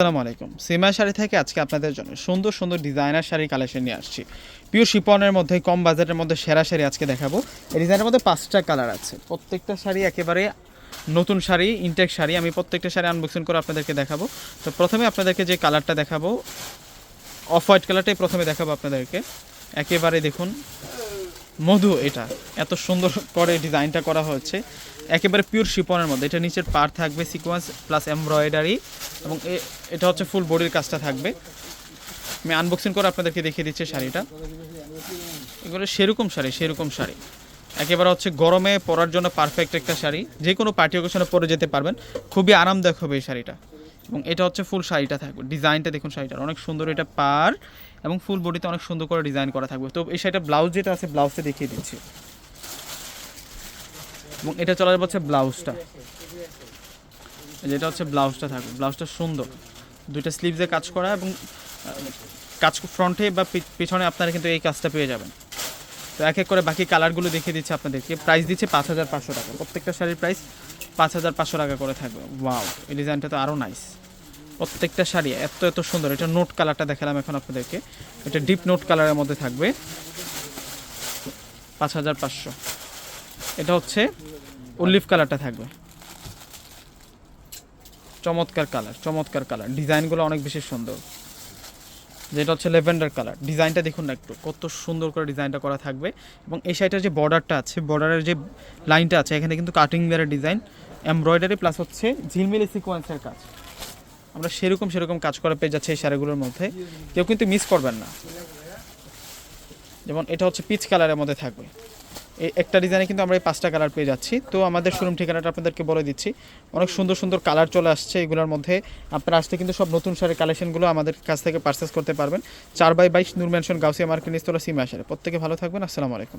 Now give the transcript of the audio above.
আসসালামু আলাইকুম। সিমা শাড়ি থেকে আজকে আপনাদের জন্য সুন্দর সুন্দর ডিজাইনার শাড়ি কালেকশন নিয়ে আসছি। পিওর শিপনের মধ্যে, কম বাজেটের মধ্যে সেরা শাড়ি আজকে দেখাবো। এই ডিজাইনের মধ্যে পাঁচটা কালার আছে। প্রত্যেকটা শাড়ি একেবারে নতুন শাড়ি ইনটেক শাড়ি। আমি প্রত্যেকটা শাড়ি আনবক্সিং করে আপনাদেরকে দেখাবো। তো প্রথমে আপনাদেরকে যে কালারটা দেখাবো অফ হোয়াইট কালারটাই প্রথমে দেখাবো আপনাদেরকে। একেবারে দেখুন মধু এটা। এত সুন্দর করে ডিজাইনটা করা হয়েছে। একেবারে পিওর শিপনের মধ্যে। এটা নিচের পার থাকবে সিকোয়েন্স প্লাস এমব্রয়ডারি এবং এটা হচ্ছে ফুল বডির কাজটা থাকবে। আমি আনবক্সিং করে আপনাদেরকে দেখিয়ে দিচ্ছি শাড়িটা। এগুলো সেরকম শাড়ি সেরকম শাড়ি। একেবারে হচ্ছে গরমে পরার জন্য পারফেক্ট একটা শাড়ি। যে কোনো পার্টি অকেশনে পরে যেতে পারবেন। খুবই আরামদায়ক হবে এই শাড়িটা। এবং এটা হচ্ছে ফুল শাড়িটা থাকবে। ডিজাইনটা দেখুন শাড়িটার অনেক সুন্দর এটা পার এবং ফুল বডিতে অনেক সুন্দর করে ডিজাইন করা থাকবে। তো এই শাড়িটা ব্লাউজ যেটা আছে, ব্লাউজটা দেখিয়ে দিচ্ছি। এবং এটা চলে যাবে হচ্ছে ব্লাউজটা। যেটা হচ্ছে ব্লাউজটা থাকবে। ব্লাউজটা সুন্দর। দুইটা স্লিভসে কাজ করা এবং কাজ ফ্রন্টে বা পিছনে আপনারা কিন্তু এই কাজটা পেয়ে যাবেন। তো এক এক করে বাকি কালারগুলো দেখিয়ে দিচ্ছে আপনাদেরকে। প্রাইস দিচ্ছে পাঁচ হাজার পাঁচশো টাকা। প্রত্যেকটা শাড়ির প্রাইস পাঁচ হাজার পাঁচশো টাকা করে থাকবে। ওয়াও! এই ডিজাইনটা তো আরও নাইস প্রত্যেকটা শাড়ি এত এত সুন্দর। এটা নোট কালারটা দেখালাম এখন আপনাদেরকে। এটা ডিপ নোট কালারের মধ্যে থাকবে। পাঁচ হাজার পাঁচশো। এটা হচ্ছে অলিভ কালারটা থাকবে। চমৎকার কালার চমৎকার কালার ডিজাইনগুলো অনেক বেশি সুন্দর। যেটা হচ্ছে লেভেন্ডার কালার ডিজাইনটা দেখুন না একটু। কত সুন্দর করে ডিজাইনটা করা থাকবে। এবং এই সাইডের যে বর্ডারটা আছে বর্ডারের যে লাইনটা আছে, এখানে কিন্তু কাটিং বেয়ারের ডিজাইন এমব্রয়ডারি প্লাস হচ্ছে ঝিলমিলি সিকোয়েন্সের কাজ। আমরা সেরকম সেরকম কাজ করা পেয়ে যাচ্ছে এই শাড়িগুলোর মধ্যে। কেউ কিন্তু মিস করবেন না। যেমন এটা হচ্ছে পিচ কালারের মধ্যে থাকবে। এই একটা ডিজাইনে কিন্তু আমরা এই পাঁচটা কালার পেয়ে যাচ্ছি। তো আমাদের শোরুম ঠিকানাটা আপনাদেরকে বলে দিচ্ছি। অনেক সুন্দর সুন্দর কালার চলে আসছে এগুলোর মধ্যে। আপনারা আসতে কিন্তু সব নতুন শাড়ির কালেকশনগুলো আমাদের কাছ থেকে পারচেস করতে পারবেন। চার বাই বাইশ নূর ম্যানশন গাউসিয়া মার্কেট নিস্তলা সিমা আসারে প্রত্যেকে ভালো থাকবেন। আসসালামু আলাইকুম।